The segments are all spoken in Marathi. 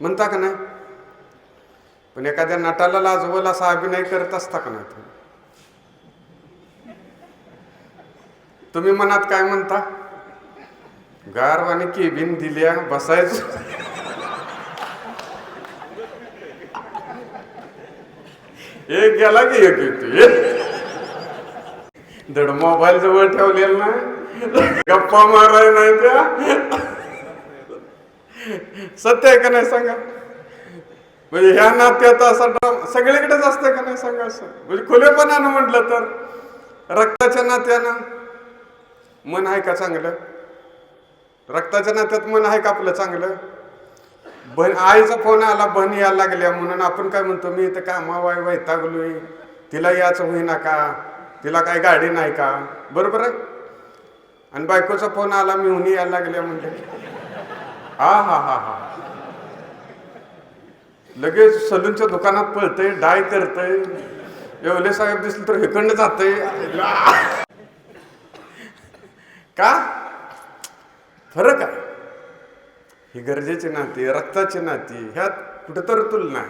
म्हणता का नाही? पण एखाद्या नटाला लाजवल असा अभिनय करत असता का नाही तुम्ही? मनात काय म्हणता? गारवाने केबिन दिल्या बसायचं. एक गेला की एक येतो धड मोबाईल जवळ ठेवलेला नाही. गप्पा माराय नाही त्या. सत्य आहे का नाही सांगा? म्हणजे ह्या नात्यात असा ड्रामा सगळीकडेच असतं का नाही सांगा असं? म्हणजे खुलेपणानं म्हटलं तर रक्ताच्या नात्यानं मन आहे का चांगलं? रक्ताच्या नात्यात मन आहे का आपलं चांगलं? बन आईचा फोन आला बन यायला लागल्या म्हणून आपण काय म्हणतो मी इथं कामावाय वैतागलोय तिला याचं होईना का? तिला काय गाडी नाही का? बरोबर आहे? आणि बायकोचा फोन आला मी हुनी यायला लागल्या म्हणजे हा हा हा हा. लगेच सलूनच्या दुकानात पळतय डाय करतय. एवले साहेब दिसले तर हेकंड जातय. का? फरक आहे. ही गरजेची नाती रक्ताची नाती ह्यात कुठंतर तुलना आहे.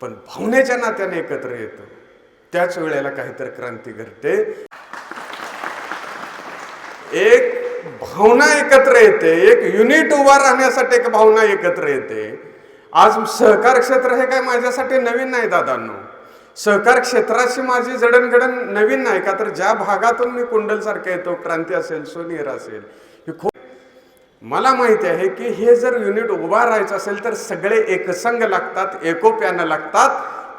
पण भावनेच्या नात्याने एकत्र येतो. त्याच वेळेला काहीतरी क्रांती घडते. एक भावना एकत्र येते. एक युनिट उभा राहण्यासाठी एक भावना एकत्र येते. आज सहकार क्षेत्र हे काय माझ्यासाठी नवीन नाही दादांनो. सहकार क्षेत्राशी माझी जडणघडण नवीन नाही का? तर ज्या भागातून मी कुंडलसारखा येतो क्रांती असेल सोनियर असेल हे खूप मला माहिती आहे की हे जर युनिट उभा राहायचं असेल तर सगळे एकसंग लागतात एकोप्यानं लागतात.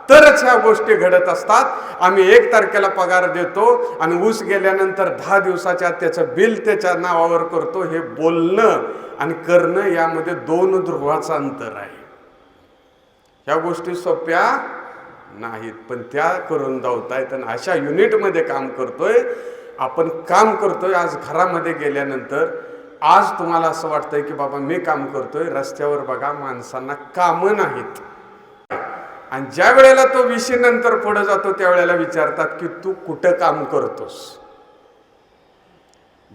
तरच ह्या गोष्टी घडत असतात. आम्ही एक तारखेला पगार देतो आणि ऊस गेल्यानंतर दहा दिवसाच्या त्याचं बिल त्याच्या नावावर करतो हे बोलणं आणि करणं यामध्ये दोन ध्रुवाचं अंतर आहे. ह्या गोष्टी सोप्या नाहीत पण त्या करून धावतायत आणि अशा युनिटमध्ये काम करतोय. आपण काम करतोय आज घरामध्ये गेल्यानंतर. आज तुम्हाला असं वाटतंय की बाबा मी काम करतोय रस्त्यावर बघा माणसांना कामं नाहीत. आणि ज्या वेळेला तो विषय नंतर पुढे जातो त्यावेळेला विचारतात की तू कुठं काम करतोस?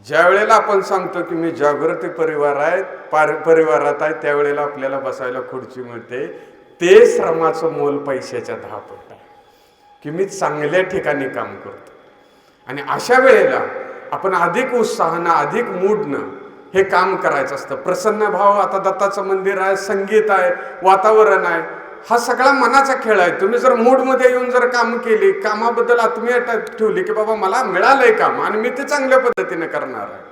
ज्या वेळेला आपण सांगतो की मी जागृती परिवार आहे पार परिवारात आहे त्यावेळेला आपल्याला बसायला खुर्ची मिळते. ते श्रमाचं मोल पैशाच्या दहा पट आहे. की मी चांगल्या ठिकाणी काम करतो. आणि अशा वेळेला आपण अधिक उत्साहानं अधिक मूडनं हे काम करायचं असतं. प्रसन्न भाव आता दत्ताचं मंदिर आहे संगीत आहे वातावरण आहे. हा सगळा मनाचा खेळ आहे. तुम्ही जर मूडमध्ये येऊन जर काम केली कामाबद्दल आत्मीयता ठेवली की बाबा मला मिळालंय काम आणि मी ते चांगल्या पद्धतीने करणार आहे.